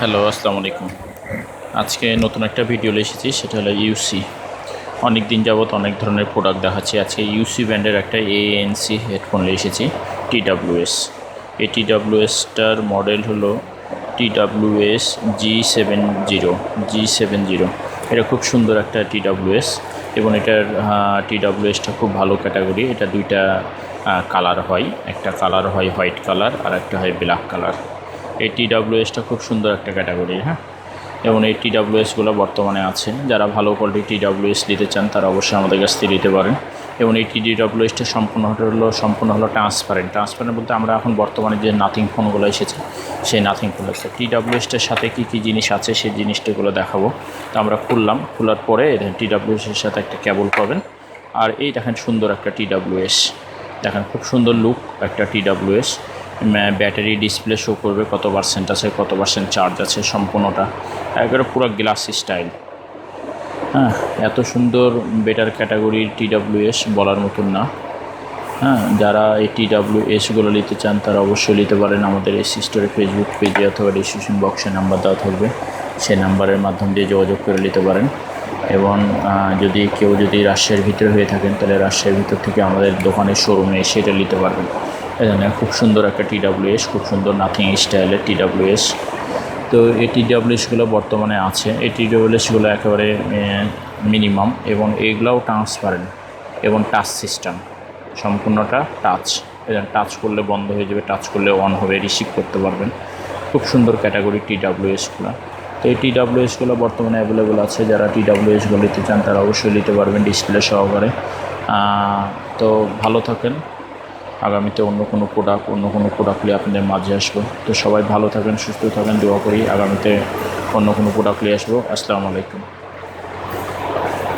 Hello, আসসালামু আলাইকুম। আজকে নতুন একটা ভিডিও এসেছি, সেটা হলো ইউসি অনেক দিন যাবত অনেক ধরনের প্রোডাক্ট দেখাচ্ছি। আজকে ইউসি ব্র্যান্ডের একটা এএনসি হেডফোন এসেছি টিডাব্লিউএস এই টিডাব্লিউএসটার মডেল হলো TWS G seven zero G seven zero এটা খুব সুন্দর একটা টিডাব্লিউএস এবং এটার টিডাব্লিউএসটা খুব ভালো ক্যাটাগরি এটা দুইটা কালার হয়। একটা কালার হয় হোয়াইট কালার আর একটা হয় ব্ল্যাক কালার এই টিডাব্লিউএসটা খুব সুন্দর একটা ক্যাটাগরি হ্যাঁ? এবং এই টিডাব্লিউএসগুলো বর্তমানে আছে। যারা ভালো কোয়ালিটি টিডাব্লিউএস নিতে চান, তারা অবশ্যই আমাদের কাছ থেকে নিতে পারেন। এবং এই টিডাব্লিউএসটা সম্পূর্ণ হলো সম্পূর্ণ হলো ট্রান্সপারেন্ট ট্রান্সপারেন্ট বলতে আমরা এখন বর্তমানে যে নাথিং ফোনগুলো এসেছে, সেই নাথিং ফোন আছে। টিডাব্লিউএসটার সাথে কী কী জিনিস আছে, সেই জিনিসটাগুলো দেখাবো। তো আমরা খুললাম, খোলার পরে টিডাব্লিউএসের সাথে একটা কেবল পাবেন। আর এই দেখেন সুন্দর একটা টিডাব্লিউএস দেখেন খুব সুন্দর লুক একটা টিডাব্লিউএস ব্যাটারি ডিসপ্লে শো করবে, কত পার্সেন্ট আছে, কত পার্সেন্ট চার্জ আছে, সম্পূর্ণটা। একবারে পুরো গ্লাস স্টাইল হ্যাঁ এত সুন্দর বেটার ক্যাটাগরির টিডাব্লিউএস বলার মতন না। হ্যাঁ যারা এই টিডাব্লিউএসগুলো নিতে চান, তারা অবশ্যই নিতে পারেন। আমাদের এই স্টোরে ফেসবুক পেজে অথবা ডিসক্রিপশন বক্সে নাম্বার দেওয়া থাকবে। সেই নাম্বারের মাধ্যম দিয়ে যোগাযোগ করে নিতে পারেন। এবং যদি কেউ যদি রাজশাহীর ভিতরে হয়ে থাকেন, তাহলে রাজশাহীর ভিতর থেকে আমাদের দোকানের শোরুমে এসে এটা নিতে পারবেন। এখানে খুব সুন্দর একটা টিডাব্লিউএস খুব সুন্দর নাথিং স্টাইলের টিডাব্লিউএস তো এই টিডাব্লিউএসগুলো বর্তমানে আছে। এই টিডাব্লিউএসগুলো একেবারে মিনিমাম এবং এইগুলাও ট্রান্সপারেন্ট এবং টাচ সিস্টেম সম্পূর্ণটা টাচ এবং টাচ করলে বন্ধ হয়ে যাবে টাচ করলে অন হবে রিসিভ করতে পারবেন। খুব সুন্দর ক্যাটাগরি টি টিডাব্লিউএসগুলো তো এই টিডাব্লিউএসগুলো বর্তমানে অ্যাভেলেবেল আছে। যারা টিডাব্লিউএসগুলো নিতে চান, তারা অবশ্যই নিতে পারবেন ডিসপ্লে সহকারে। তো ভালো থাকেন। আগামীতে অন্য কোনো প্রোডাক্ট অন্য কোনো প্রোডাক্ট নিয়ে আপনাদের মাঝে আসব। তো সবাই ভালো থাকেন, সুস্থ থাকেন, দোয়া করি। আগামীতে অন্য কোনো প্রোডাক্ট নিয়ে আসব। আসসালামু আলাইকুম।